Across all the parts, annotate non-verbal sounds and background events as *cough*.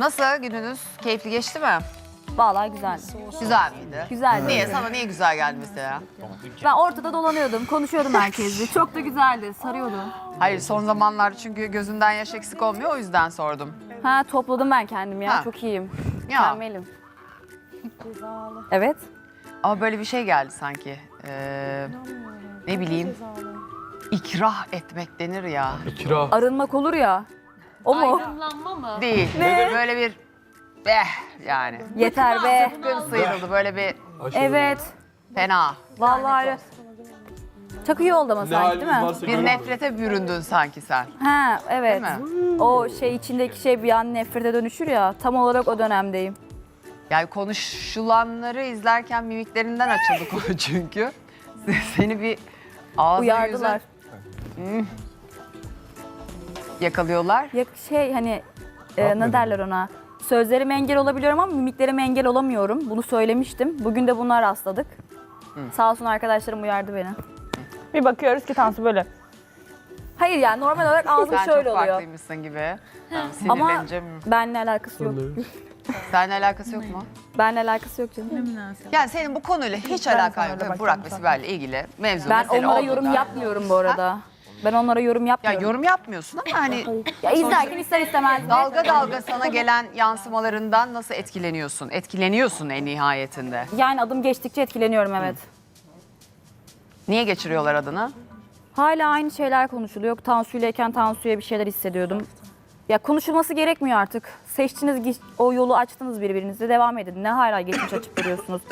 Nasıl gününüz? Keyifli geçti mi? Vallahi güzeldi. Güzel miydi? Güzeldi. Niye? Sana niye güzel geldi mesela? Ben ortada dolanıyordum, konuşuyordum herkesle. *laughs* Çok da güzeldi, sarıyordu. Hayır son zamanlar çünkü gözünden yaş eksik olmuyor o yüzden sordum. Ha topladım ben kendimi ya, Ha. çok iyiyim. Ya Mükemmelim. Evet. ama böyle bir şey geldi sanki. Ee, ne bileyim. İkrah etmek denir ya. Kira. Arınmak olur ya. O mu? Aydınlanma mı? Değil. Böyle bir eh yani. Yeter be. Gün sıyrıldı böyle bir Evet. fena. Vallahi öyle. Çok iyi oldu ama Ne sanki haliniz değil mi? varsa Bir görün. nefrete büründün sanki sen. Ha evet. Değil O şey içindeki şey bir an nefrete dönüşür ya. Tam olarak o dönemdeyim. Yani konuşulanları izlerken mimiklerinden açıldı konu *laughs* çünkü. Seni bir ağzına Uyardılar. yüzüne yakalıyorlar. Ya şey hani e, ne derler ona? Sözlerime engel olabiliyorum ama mimiklerime engel olamıyorum. Bunu söylemiştim. Bugün de buna rastladık. Sağ olsun arkadaşlarım uyardı beni. Bir bakıyoruz ki Tansu böyle. Hayır yani normal olarak ağzım Sen şöyle çok oluyor. farklıymışsın gibi. Ama sinirlenince... Ama... benimle alakası yok. Seninle alakası yok mu? Benimle alakası yok canım. Yani senin bu konuyla hiç alakan yok. Burak ve Sibel'le ilgili mevzu Ben mesele onlara olduğunda- yorum yapmıyorum bu arada. Ben onlara yorum Ya yapmıyorum. yorum yapmıyorsun ama hani *laughs* Ya izlerken ister istemez. dalga dalga sana gelen yansımalarından nasıl etkileniyorsun? Etkileniyorsun en nihayetinde. Yani adım geçtikçe etkileniyorum evet. Niye geçiriyorlar adını? Hala aynı şeyler konuşuluyor. Tansu'yleyken Tansu'ya bir şeyler hissediyordum. Ya konuşulması gerekmiyor artık. Seçtiniz gi- o yolu açtınız birbirinizle devam edin. Ne hala geçmiş açıp duruyorsunuz.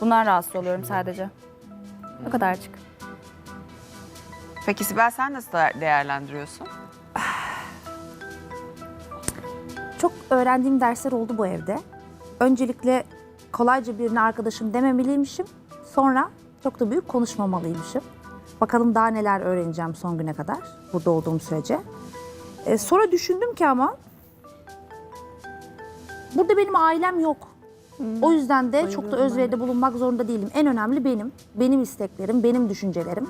Bundan rahatsız oluyorum sadece. O kadarcık. Peki Sibel sen nasıl değer- değerlendiriyorsun? Çok öğrendiğim dersler oldu bu evde. Öncelikle kolayca birine arkadaşım dememeliymişim. Sonra çok da büyük konuşmamalıymışım. Bakalım daha neler öğreneceğim son güne kadar burada olduğum sürece. Ee, sonra düşündüm ki ama burada benim ailem yok. O yüzden de çok da özveride bulunmak zorunda değilim. En önemli benim, benim isteklerim, benim düşüncelerim.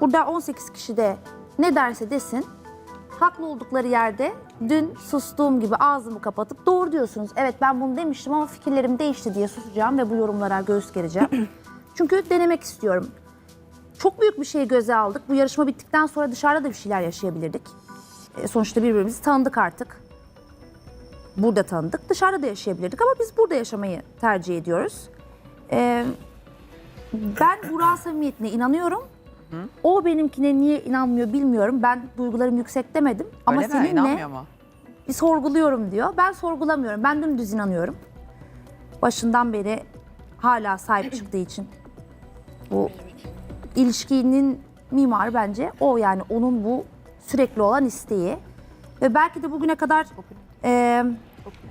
Burada 18 kişi de ne derse desin, haklı oldukları yerde dün sustuğum gibi ağzımı kapatıp doğru diyorsunuz. Evet ben bunu demiştim ama fikirlerim değişti diye susacağım ve bu yorumlara göğüs gereceğim. *clears throat* Çünkü denemek istiyorum. Çok büyük bir şey göze aldık. Bu yarışma bittikten sonra dışarıda da bir şeyler yaşayabilirdik. E, sonuçta birbirimizi tanıdık artık. Burada tanıdık. Dışarıda da yaşayabilirdik ama biz burada yaşamayı tercih ediyoruz. E, ben Burak'ın samimiyetine inanıyorum. O benimkine niye inanmıyor bilmiyorum. Ben duygularım yüksek demedim. Ama Öyle mi? seninle İnanmıyor mu? bir sorguluyorum diyor. Ben sorgulamıyorum. Ben dümdüz inanıyorum. Başından beri hala sahip *clears throat* çıktığı için. Bu ilişkinin mimarı bence o yani onun bu sürekli olan isteği. Ve belki de bugüne kadar e,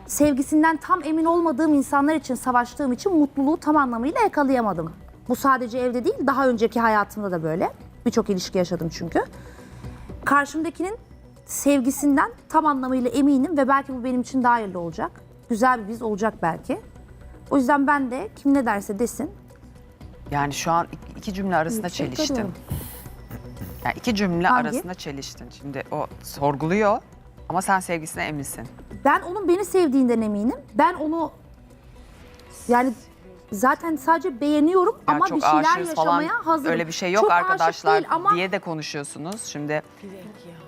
sevgisinden tam emin olmadığım insanlar için savaştığım için mutluluğu tam anlamıyla yakalayamadım. Bu sadece evde değil, daha önceki hayatımda da böyle. Birçok ilişki yaşadım çünkü. Karşımdakinin sevgisinden tam anlamıyla eminim ve belki bu benim için daha hayırlı olacak. Güzel bir biz olacak belki. O yüzden ben de kim ne derse desin. Yani şu an iki- cümle arasında Yüksek çeliştin. görüyorum. Yani iki cümle Hangi? arasında çeliştin. Şimdi o sorguluyor ama sen sevgisine eminsin. Ben onun beni sevdiğinden eminim. Ben onu yani zaten sadece beğeniyorum Ya ama bir şeyler aşığız falan yaşamaya hazırım. öyle bir şey yok Çok aşık arkadaşlar değil ama diye de konuşuyorsunuz. Şimdi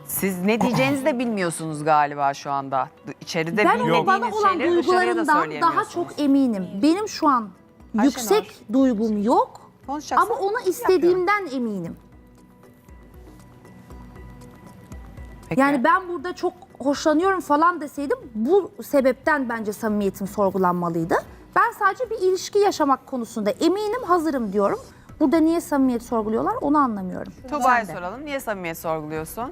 siz ne diyeceğinizi de bilmiyorsunuz galiba şu anda. İçeride ben onun bana bilmediğiniz olan şeyleri dışarıya da duygularından daha söyleyemiyorsunuz. çok eminim. Benim şu an Ayşenur. yüksek duygum yok ama onu istediğimden eminim. Peki. Yani ben burada çok hoşlanıyorum falan deseydim bu sebepten bence samimiyetim sorgulanmalıydı. Ben sadece bir ilişki yaşamak konusunda eminim, hazırım diyorum. Burada niye samimiyet sorguluyorlar onu anlamıyorum. Tuğba'ya de. soralım. Niye samimiyet sorguluyorsun?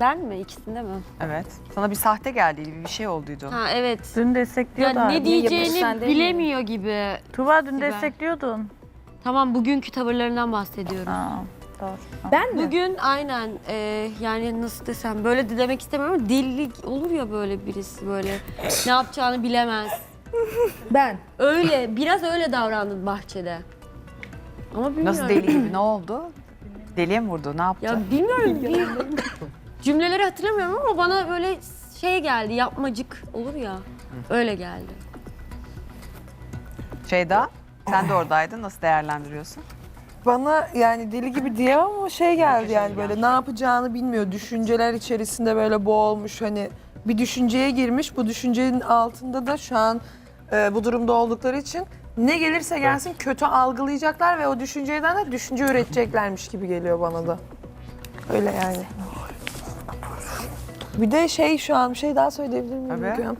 Ben mi? İkisinde mi? Evet. Sana bir sahte geldi, bir şey olduydu. Ha evet. Dün destekliyordu Ya ne diyeceğini bilemiyor gibi. Tuba dün Sibel. destekliyordun. Tamam bugünkü tavırlarından bahsediyorum. Aa, doğru. Ben mi? Bugün aynen e, yani nasıl desem böyle de demek istemiyorum ama deli olur ya böyle birisi böyle ne yapacağını bilemez. Ben. Öyle biraz öyle davrandın bahçede. Ama bilmiyorum. Nasıl deli gibi? Ne oldu? Deliye mi vurdu? Ne yaptı? Ya bilmiyorum bir cümleleri hatırlamıyorum ama bana böyle şey geldi yapmacık olur ya. Öyle geldi. Şeyda sen de oradaydın. Nasıl değerlendiriyorsun? Bana yani deli gibi diyemem ama şey geldi yani böyle ne yapacağını bilmiyor. Düşünceler içerisinde böyle boğulmuş hani bir düşünceye girmiş. Bu düşüncenin altında da şu an e, bu durumda oldukları için ne gelirse gelsin kötü algılayacaklar ve o düşünceden de düşünce üreteceklermiş gibi geliyor bana da. Öyle yani. Bir de şey şu an bir şey daha söyleyebilir miyim? Tabii. Müge Hanım?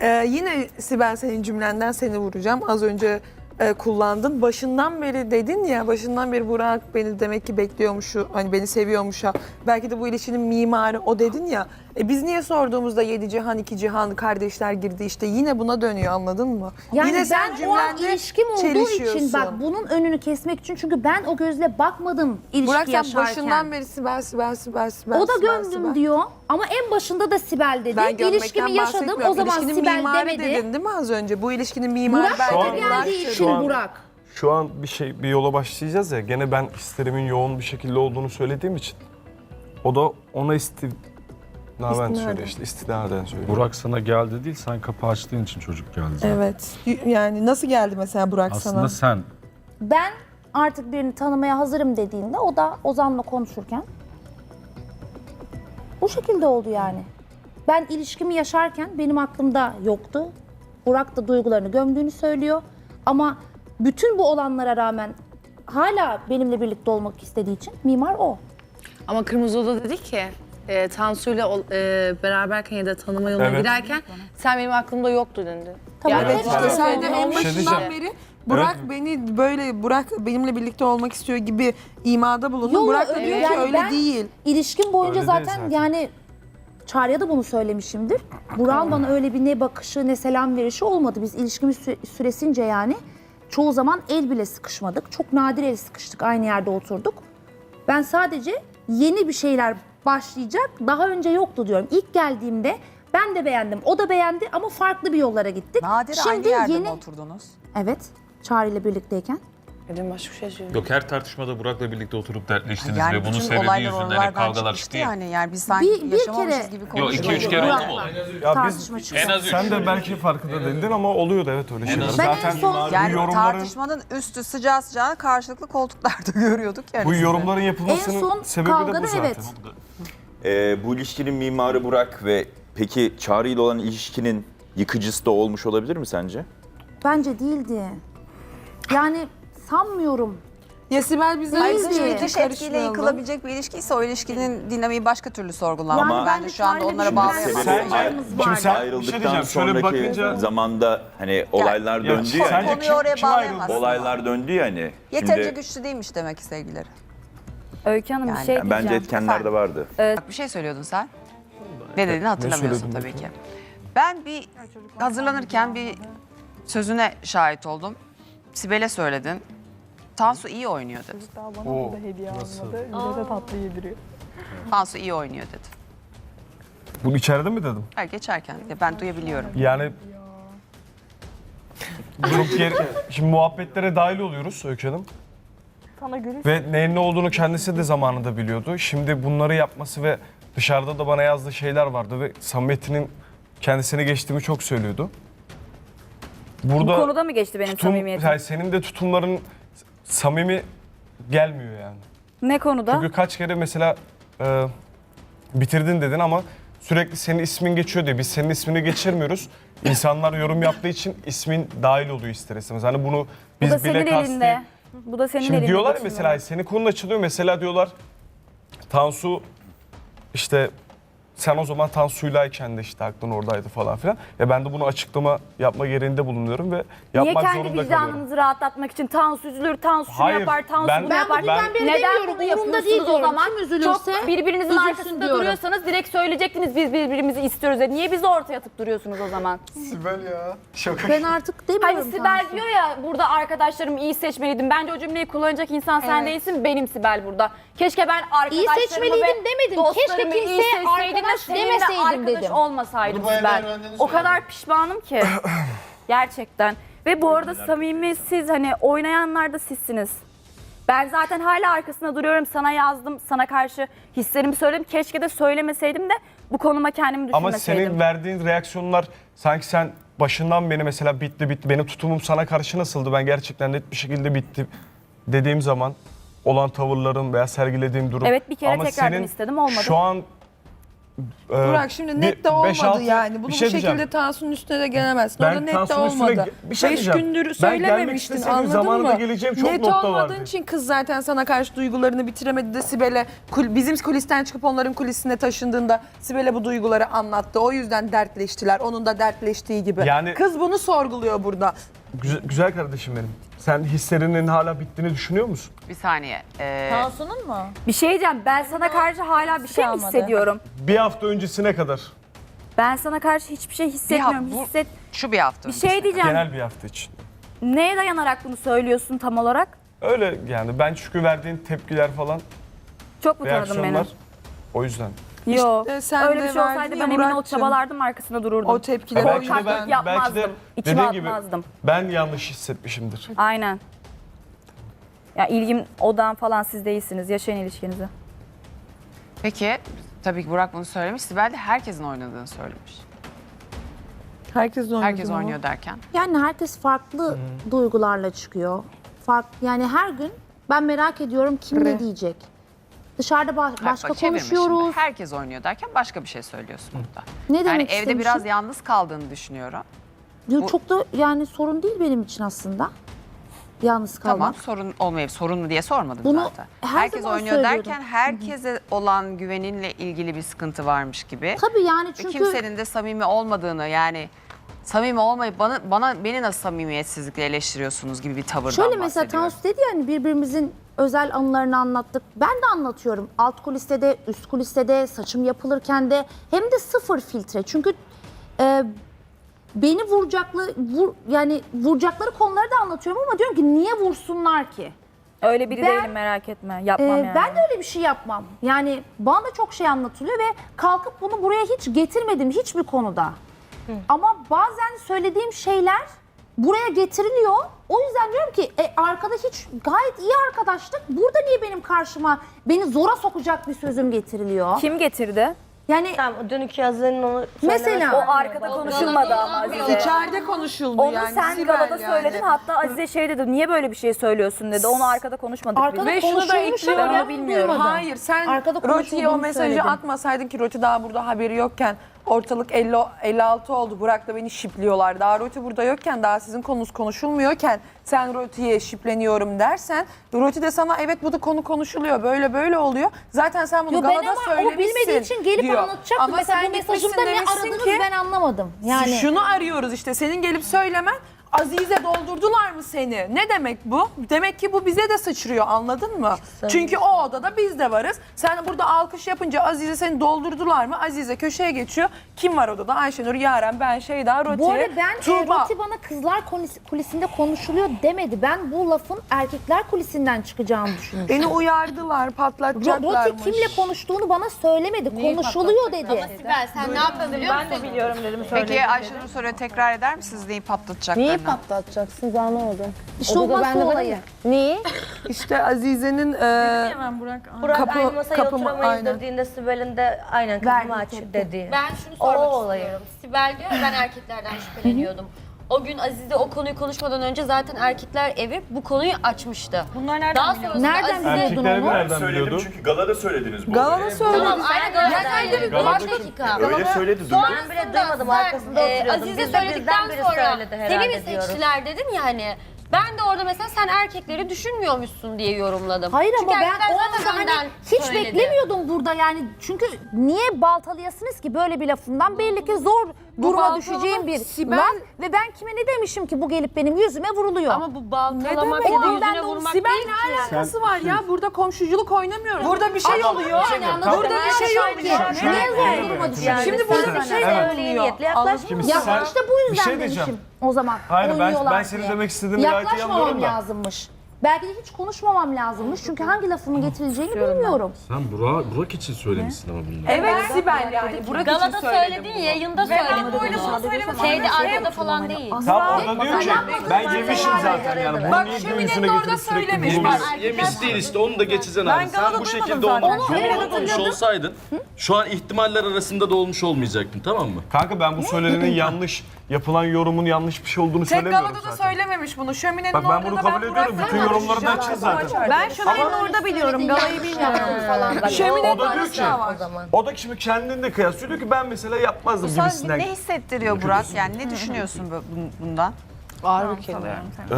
Ee, yine Sibel senin cümlenden seni vuracağım. Az önce e, kullandın. Başından beri dedin ya, başından beri Burak beni demek ki bekliyormuş, hani beni seviyormuş ha. Belki de bu ilişkinin mimarı o dedin ya. E, biz niye sorduğumuzda yedi cihan, iki cihan, kardeşler girdi işte yine buna dönüyor anladın mı? Yani yine ben o an cümlende ilişkim olduğu için çelişiyorsun. bak bunun önünü kesmek için çünkü ben o gözle bakmadım ilişki Burak sen yaşarken. başından beri Sibel, Sibel, Sibel, Sibel, o da Sibel, gömdüm Sibel. diyor ama en başında da Sibel dedi. Ben gömmekten İlişkimi yaşadım bahsetmiyorum. o zaman İlişkinin Sibel mimarı demedi. dedin değil mi az önce? Bu ilişkinin mimarı Burak belki da Burak geldiği dedi. için an- Burak. Şu an bir şey bir yola başlayacağız ya. Gene ben hislerimin yoğun bir şekilde olduğunu söylediğim için. O da ona istinaden İstinaden. söylüyor işte istinaden söylüyor. Burak sana geldi değil, sen kapı açtığın için çocuk geldi zaten. Evet. Y- Yani nasıl geldi mesela Burak Aslında sana? sen Ben artık birini tanımaya hazırım dediğinde o da Ozan'la konuşurken bu şekilde oldu yani. Ben ilişkimi yaşarken benim aklımda yoktu. Burak da duygularını gömdüğünü söylüyor. Ama bütün bu olanlara rağmen hala benimle birlikte olmak istediği için mimar o. Ama Kırmızı Oda dedi ki e, Tansu'yla ol- e, beraberken ya da tanıma yoluna Evet. giderken sen benim aklımda yoktu dedi. Tamam, Yani evet, işte evet. Sen de en şey başından diyeceğim. beri Burak beni böyle Burak benimle birlikte olmak istiyor gibi imada bulundu. Yo, Burak da öyle diyor ki yani öyle ben- değil. İlişkim boyunca Öyle değil zaten, zaten. yani Çağrı'ya da bunu söylemişimdir. Burak'ın bana öyle bir ne bakışı ne selam verişi olmadı. Biz ilişkimiz sü- süresince yani çoğu zaman el bile sıkışmadık. Çok nadir el sıkıştık aynı yerde oturduk. Ben sadece yeni bir şeyler başlayacak daha önce yoktu diyorum. İlk geldiğimde ben de beğendim o da beğendi ama farklı bir yollara gittik. Nadir aynı yerde mi oturdunuz? Evet Çağrı ile birlikteyken. Dedim başka bir şey söyleyeyim. Yok her tartışmada Burak'la birlikte oturup dertleştiniz Yani ve bunun bütün sebebi olaylar yüzünden hep oralardan kavgalar çıktı ya. yani. Yani biz sanki Bir- bir yaşamamışız kere- gibi Yok konuşuyoruz. iki üç kere oldu mu? Ya biz tartışma çıktı. En az üç. sen de belki farkında değildin ama oluyordu evet öyle şeyler. az- Ben en Zaten son- bu Yani yorumların tartışmanın üstü sıcağı sıcağına karşılıklı koltuklarda *laughs* görüyorduk yani. bu sizi. yorumların En yapılmasının son sebebi de kavgada bu zaten. evet. Ee, bu ilişkinin mimarı Burak ve peki Çağrı ile olan ilişkinin yıkıcısı da olmuş olabilir mi sence? Bence değildi. Yani sanmıyorum. Ya Sibel bize Hayır, bize dış- Dış hiç etkiyle karışmayalım. yıkılabilecek bir ilişkiyse o ilişkinin dinamiği başka türlü sorgulanmalı. Yani Ama- Bence şu anda onlara bir. Şimdi sen- Ayrıldıktan Bir şey diyeceğim, şöyle sonraki bakınca- zamanda hani olaylar Ya, döndü ya. sence Konuyu oraya kim bağlayamazsın. ayrıldı? Olaylar döndü ya hani. Yeterince Şimdi güçlü değilmiş demek ki sevgileri. Öykü Hanım Yani bir şey diyeceğim. bence etkenler de vardı. Bak bir şey söylüyordun sen. Ne dediğini hatırlamıyorsun tabii ki. Ben bir hazırlanırken bir sözüne şahit oldum. Sibel'e söyledin. Tansu iyi oynuyor dedi. Daha bana Oo, da hediye nasıl? almadı. Bize de tatlı yediriyor. Tansu iyi oynuyor dedi. Bunu içeride mi dedim? Her geçerken de ben duyabiliyorum. Yani durup *laughs* yer, şimdi muhabbetlere dahil oluyoruz Öykü Hanım. Sana gülüş. Ve neyin ne olduğunu kendisi de zamanında biliyordu. Şimdi bunları yapması ve dışarıda da bana yazdığı şeyler vardı ve samimiyetinin kendisine geçtiğimi çok söylüyordu. Bu Burada konuda mı geçti benim tutum, samimiyetim? yani senin de tutumların samimi gelmiyor yani. Ne konuda? Çünkü kaç kere mesela e, bitirdin dedin ama sürekli senin ismin geçiyor diye biz senin ismini geçirmiyoruz. *laughs* İnsanlar yorum yaptığı için ismin dahil oluyor ister istemez. Hani bunu Bu biz da bile senin kasti... elinde. Bu da senin Şimdi elinde. diyorlar ya geçmiyor. mesela senin konun açılıyor mesela diyorlar Tansu işte sen o zaman Tansu'ylayken de işte aklın oradaydı falan filan. Ya ben de bunu açıklama yapma gereğinde bulunuyorum ve Niye yapmak kendi zorunda kalıyorum. vicdanınızı rahatlatmak için Tansu üzülür, Tansu şunu Hayır, yapar, Tansu ben- bunu Ben yapar. bugünden beri Neden demiyorum, bunu umurumda yapıyorsunuz değil o diyorum. zaman? Kim üzülürse Çok birbirinizin üzülsün arkasında diyorum. duruyorsanız direkt söyleyecektiniz biz birbirimizi istiyoruz. diye. Niye bizi ortaya atıp duruyorsunuz o zaman? Sibel ya. Şaka. Ben artık demiyorum. Hani Sibel Tansu. diyor ya burada arkadaşlarım iyi seçmeliydim. Bence o cümleyi kullanacak insan sen değilsin benim Sibel burada. Keşke ben İyi arkadaşlarımı seçmeliydim ve demedim. Keşke dostlarımı iyi kimseye seçseydim de arkadaş seninle demeseydim arkadaş dedim. olmasaydım Sibel. O kadar pişmanım ki. *coughs* Gerçekten. Ve bu arada samimi siz hani oynayanlar da sizsiniz. Ben zaten hala arkasında duruyorum. Sana yazdım. Sana karşı hislerimi söyledim. Keşke de söylemeseydim de bu konuma kendimi Ama düşünmeseydim. senin verdiğin reaksiyonlar sanki sen başından beri mesela bitti bitti. Benim tutumum sana karşı nasıldı? Ben gerçekten net bir şekilde bitti dediğim zaman olan tavırlarım veya sergilediğim durum. Evet, bir kere Ama tekrardan senin istedim, olmadı. Şu an e, Burak şimdi net de olmadı yani. Bunu bu şey şekilde. Tansu'nun üstüne de gelemezsin. Ben Orada net de olmadı. ge- bir şey Beş gündür söylememiştin anladın zamanında mı? geleceğim çok net nokta olmadığın vardı. için kız zaten sana karşı duygularını bitiremedi de Sibel'e kul- bizim kulisten çıkıp onların kulisine taşındığında Sibel'e bu duyguları anlattı. O yüzden dertleştiler. Onun da dertleştiği gibi. Yani- Kız bunu sorguluyor burada. Güzel, güzel kardeşim benim. Sen hislerinin hala bittiğini düşünüyor musun? Bir saniye. Ee, Tansu'nun mu? Bir şey diyeceğim. Ben sana karşı hala bir şey mi hissediyorum? Bir hafta öncesine kadar Ben sana karşı hiçbir şey hissetmiyorum. bu- Hisset. şu bir hafta Bir öncesine şey diyeceğim. genel bir hafta için. Neye dayanarak bunu söylüyorsun tam olarak? Öyle yani ben çünkü verdiğin tepkiler falan Çok mu tanıdın beni? reaksiyonlar o yüzden. Yok. İşte sen Öyle de bir şey olsaydı verdin ben emin ol Murat'cığım. çabalardım arkasında dururdum. O tepkileri Belki de yüzden. ben- yapmazdım. belki de İçime dediğin gibi- atmazdım. Ben yanlış hissetmişimdir. Aynen. Ya ilgim odan falan siz değilsiniz. Yaşayın ilişkinizi. Peki tabii ki Burak bunu söylemiş. Sibel de herkesin oynadığını söylemiş. Herkes oynuyor. Herkes oynuyor derken. Yani herkes farklı duygularla çıkıyor. Fark yani her gün ben merak ediyorum kim ne diyecek. Dışarıda ba- Bak, başka bak, çevirme şimdi. konuşuyoruz. Herkes oynuyor derken başka bir şey söylüyorsun burada. Ne Yani demek evde istemişim? biraz yalnız kaldığını düşünüyorum. Yo, bu- Çok da yani sorun değil benim için aslında. Yalnız kalmak. Tamam sorun olmayıp sorun mu diye sormadım Bunu zaten. her Herkes zaman oynuyor söylüyorum. derken herkese olan güveninle ilgili bir sıkıntı varmış gibi. Tabii yani Ve çünkü kimsenin de samimi olmadığını yani samimi olmayıp bana bana beni nasıl samimiyetsizlikle eleştiriyorsunuz gibi bir tavırdan şöyle mesela bahsediyorum. Tansu dedi yani birbirimizin özel anılarını anlattık. Ben de anlatıyorum. Alt kuliste de, üst kuliste de, saçım yapılırken de hem de sıfır filtre. Çünkü e, beni vuracaklı vur, yani vuracakları konuları da anlatıyorum ama diyorum ki niye vursunlar ki? Öyle biri Ben- değilim merak etme. Yapmam Ee, yani. Ben de öyle bir şey yapmam. Yani bana da çok şey anlatılıyor ve kalkıp bunu buraya hiç getirmedim hiçbir konuda. Ama bazen söylediğim şeyler buraya getiriliyor. O yüzden diyorum ki e, arkada hiç gayet iyi arkadaşlık. Burada niye benim karşıma beni zora sokacak bir sözüm getiriliyor? Kim getirdi? Yani Tamam dünkü yazının onu Mesela- O arkada konuşulmadı ama Azize. İçeride konuşuldu Onu yani. sen Sibel galada yani. söyledin. Hatta Azize şey dedi. Niye böyle bir şey söylüyorsun dedi. Onu arkada konuşmadık Arkada biz. Ve şunu da konuşulmuş ama ekliyorum. ben bilmiyorum. Hayır sen Arkada Roti'ye o konuşulduğunu mesajı söyledim. atmasaydın ki Roti daha burada haberi yokken ortalık 50, 56 oldu. Burak da beni şipliyorlar. Daha Roti burada yokken daha sizin konunuz konuşulmuyorken sen Roti'ye şipleniyorum dersen Roti de sana evet bu da konu konuşuluyor böyle böyle oluyor. Zaten sen bunu Yo, ben galada ama söylemişsin o bilmediği için gelip diyor. anlatacaktı. Ama Mesela sen bu gitmişsin mesajımda ne demişsin aradınız ki, ben anlamadım. Yani Şunu arıyoruz işte senin gelip söylemen Azize doldurdular mı seni? Ne demek bu? Demek ki bu bize de sıçrıyor anladın mı? Çünkü o odada biz de varız. Sen burada alkış yapınca Azize seni doldurdular mı? Azize köşeye geçiyor. Kim var odada? Ayşenur, Yaren, ben, Şeyda, Roti, Bu arada ben e, Tuğba. Roti bana kızlar kulis- kulisinde konuşuluyor demedi. Ben bu lafın erkekler kulisinden çıkacağını düşünmüştüm. Beni uyardılar, Ro- patlatacaklarmış. Roti kimle konuştuğunu bana söylemedi. Konuşuluyor dedi. Sibel sen ne yaptın biliyor musun? ben de biliyorum dedim Peki Ayşenur soruyor tekrar eder misiniz neyi patlatacaklarını? Patlatacaksınız anlamadım. İşte o masa olayı. Neyi? İşte Azize'nin e, Burak Kapı- aynı masaya kapımı- oturamayız aynen. dediğinde Sibel'in de aynen kızımı aç dedi. Ben şunu sormak O olayı. istiyorum. Sibel diyor ya, ben erkeklerden şüpheleniyordum. O gün Azize o konuyu konuşmadan önce zaten erkekler evi bu konuyu açmıştı. Bunlar nereden Daha sonrasında Nereden Azize- biliyordun Erkekler onu? nereden biliyordu? çünkü galada söylediniz bu. galada söyledi. Tamam aynen galada Galada- Baş dakika. Öyle söyledi duydum. Ben bile duymadım arkasında e, oturuyordum. Azize Biz de söyledikten bizden biri sonra söyledi herhalde seni mi diyorum. seçtiler dedim ya hani. Ben de orada mesela sen erkekleri düşünmüyormuşsun diye yorumladım. Hayır Çünkü ama ben erkekler o zaten anda hani hiç söyledi. beklemiyordum burada yani. Çünkü niye baltalayasınız ki böyle bir lafından? Belli ki zor duruma düşeceğim bir Sibel- laf. Ve ben kime ne demişim ki bu gelip benim yüzüme vuruluyor. Ama bu baltalamak demek? ya da yüzüne vurmak Sibel değil ne ki. alakası var ya? Burada komşuculuk oynamıyoruz. Burada bir şey oluyor. Burada bir şey yani. Niye zor duruma düşüyorsun? Şimdi burada bir şey öyle oluyor. niyetle yaklaşmıyorsun. Ya Sen- işte bu yüzden bir şey demişim o zaman. Hayır, ben- ben diye. demek istediğini gayet iyi Yaklaşmamam anlıyorum da. lazımmış. Belki de hiç konuşmamam lazımmış. Çünkü hangi lafımı getirileceğini bilmiyorum. Sen Burak, Burak için söylemişsin ama bunları. Evet Sibel yani. Burak için Galada söyledim söyledin, bunu. yayında söyledin. Şeyde arkada falan değil. Tam orada diyor ki ben yemişim zaten yani. Bunu Bak niye Şömine'nin göğsüne orada getirip sürekli söylemiş. vurmuş? Bak, Yemiş değil işte onu da geçeceksin abi. Sen bu şekilde olmuş, olsaydın şu an ihtimaller arasında da olmuş olmayacaktın tamam mı? Kanka ben bu söylenenin yanlış, yapılan yorumun yanlış bir şey olduğunu Tek söylemiyorum Galada da zaten. söylememiş bunu. Şömine'nin Bak ben orada bunu da kabul ben ediyorum. Bütün yorumları da açacağız zaten. Ben Şömine'nin orada biliyorum. Galayı bilmiyorum falan. Şömine'nin O da diyor ki, da var. O da şimdi kendini de kıyaslıyor. Diyor ki ben mesela yapmazdım Sana gibisinden. ne hissettiriyor Burak? Yani ne düşünüyorsun bu- bu- bundan? Ağır bir kelime. Ee,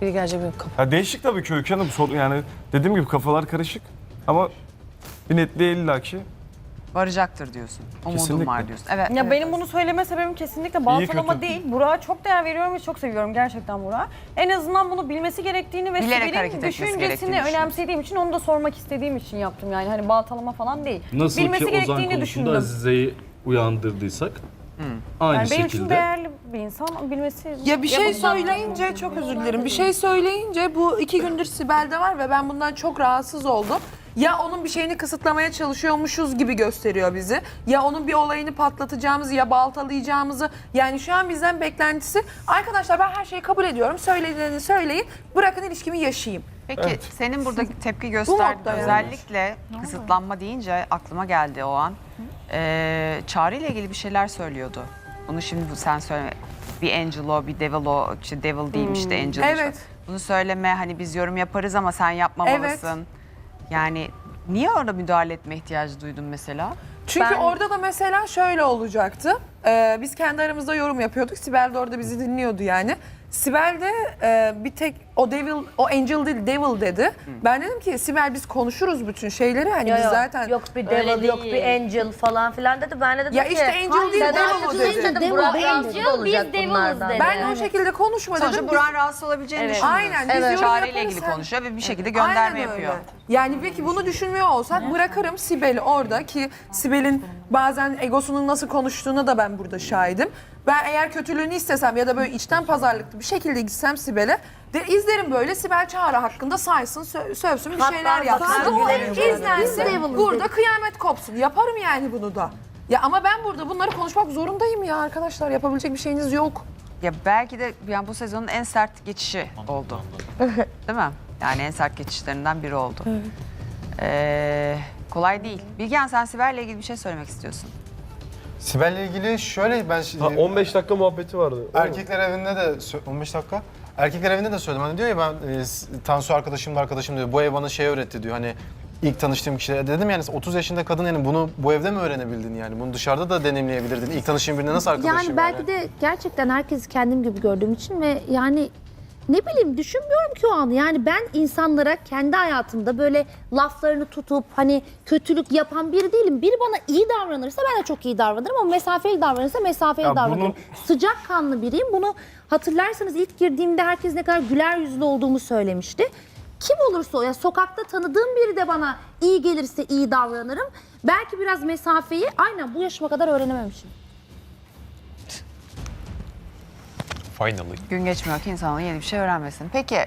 Biri gelecek benim kapı. ya değişik tabii ki Öykü Hanım. Sor- Yani dediğim gibi kafalar karışık. Ama bir netliği illaki. Varacaktır diyorsun. Umudum Kesinlikle. var diyorsun. Evet. Ya evet, benim bunu söyleme sebebim kesinlikle baltalama değil. Burak'a çok değer veriyorum ve çok seviyorum gerçekten Burak'ı. En azından bunu bilmesi gerektiğini ve Sibel'in düşüncesini önemsediğim için onu da sormak istediğim için yaptım yani. Hani baltalama falan değil. Nasıl bilmesi ki Ozan konusunda. Azize'yi uyandırdıysak aynı Yani benim için şekilde. değerli bir insan bilmesi... Ya bir şey söyleyince çok özür dilerim. Bir şey söyleyince bu iki gündür Sibel'de var ve ben bundan çok rahatsız oldum. Ya onun bir şeyini kısıtlamaya çalışıyormuşuz gibi gösteriyor bizi. Ya onun bir olayını patlatacağımızı ya baltalayacağımızı. Yani şu an bizden beklentisi arkadaşlar ben her şeyi kabul ediyorum. Söylediğini söyleyin. Bırakın ilişkimi yaşayayım. Peki senin burada *laughs* tepki gösterdiğin modda yani. özellikle kısıtlanma deyince aklıma geldi o an. Ee, Çağrı ile ilgili bir şeyler söylüyordu. Bunu şimdi bu sen söyle. Bir angel o, bir devil o, işte devil değilmiş de angel. Evet. Bunu söyleme hani biz yorum yaparız ama sen yapmamalısın. Yani niye orada müdahale etme ihtiyacı duydun mesela? Çünkü Ben- orada da mesela şöyle olacaktı. Ee, biz kendi aramızda yorum yapıyorduk. Sibel de orada bizi dinliyordu yani. Sibel de e, bir tek o devil, o angel değil devil dedi. Ben dedim ki Sibel biz konuşuruz bütün şeyleri. Hani biz zaten... Yok bir Öyle devil, yok bir değil. angel falan filan dedi. Ben de dedim Ya ki... işte angel değil devil o angel dedi. dedim, Devil, Burak devil. rahatsız Angel, olacak biz deviliz bunlardan. dedi. Ben de o şekilde konuşma dedim. Sonuçta Burak'ın rahatsız olabileceğini Evet. düşünüyor. Aynen, biz Evet. yorum Çağrı ile yaparız ilgili sen- konuşuyor ve bir şekilde gönderme Aynen yapıyor. öyle. Yani peki bunu düşünmüyor olsak bırakırım Sibel'i orada ki Sibel'in bazen egosunun nasıl konuştuğuna da ben burada şahidim. Ben eğer kötülüğünü istesem ya da böyle içten pazarlıklı bir şekilde gitsem Sibel'e de izlerim böyle Sibel Çağrı hakkında saysın, sö- sövsün bir Hatta şeyler yapsın. hatta O gülerim Biz de izlensin. Devil'ız Burada kıyamet kopsun. Yaparım yani bunu da. Ya ama ben burada bunları konuşmak zorundayım ya arkadaşlar. Yapabilecek bir şeyiniz yok. Ya belki de yani bu sezonun en sert geçişi oldu. *laughs* Değil mi? Yani en sert geçişlerinden biri oldu. Ee, kolay değil. Bilgen sen Sibel'le ilgili bir şey söylemek istiyorsun. Sibel'le ilgili şöyle ben Ha, 15 dakika muhabbeti vardı. erkekler evinde de sö- 15 dakika. Erkekler evinde de söyledim. Hani diyor ya ben e, s- Tansu arkadaşım da arkadaşım diyor. Bu ev bana şey öğretti diyor. Hani ilk tanıştığım kişilere dedim yani 30 yaşında kadın yani bunu bu evde mi öğrenebildin yani? Bunu dışarıda da deneyimleyebilirdin. İlk tanıştığın birine nasıl arkadaşım Yani belki de gerçekten herkesi kendim gibi gördüğüm için ve yani ne bileyim düşünmüyorum ki o an. Yani ben insanlara kendi hayatımda böyle laflarını tutup hani kötülük yapan biri değilim. Biri bana iyi davranırsa ben de çok iyi davranırım ama mesafeli davranırsa mesafeli Ya davranırım. bunu- Sıcakkanlı biriyim. Bunu hatırlarsanız ilk girdiğimde herkes ne kadar güler yüzlü olduğumu söylemişti. Kim olursa o ya sokakta tanıdığım biri de bana iyi gelirse iyi davranırım. Belki biraz mesafeyi aynen bu yaşıma kadar öğrenememişim. Finally. Gün geçmiyor ki insanın yeni bir şey öğrenmesin. Peki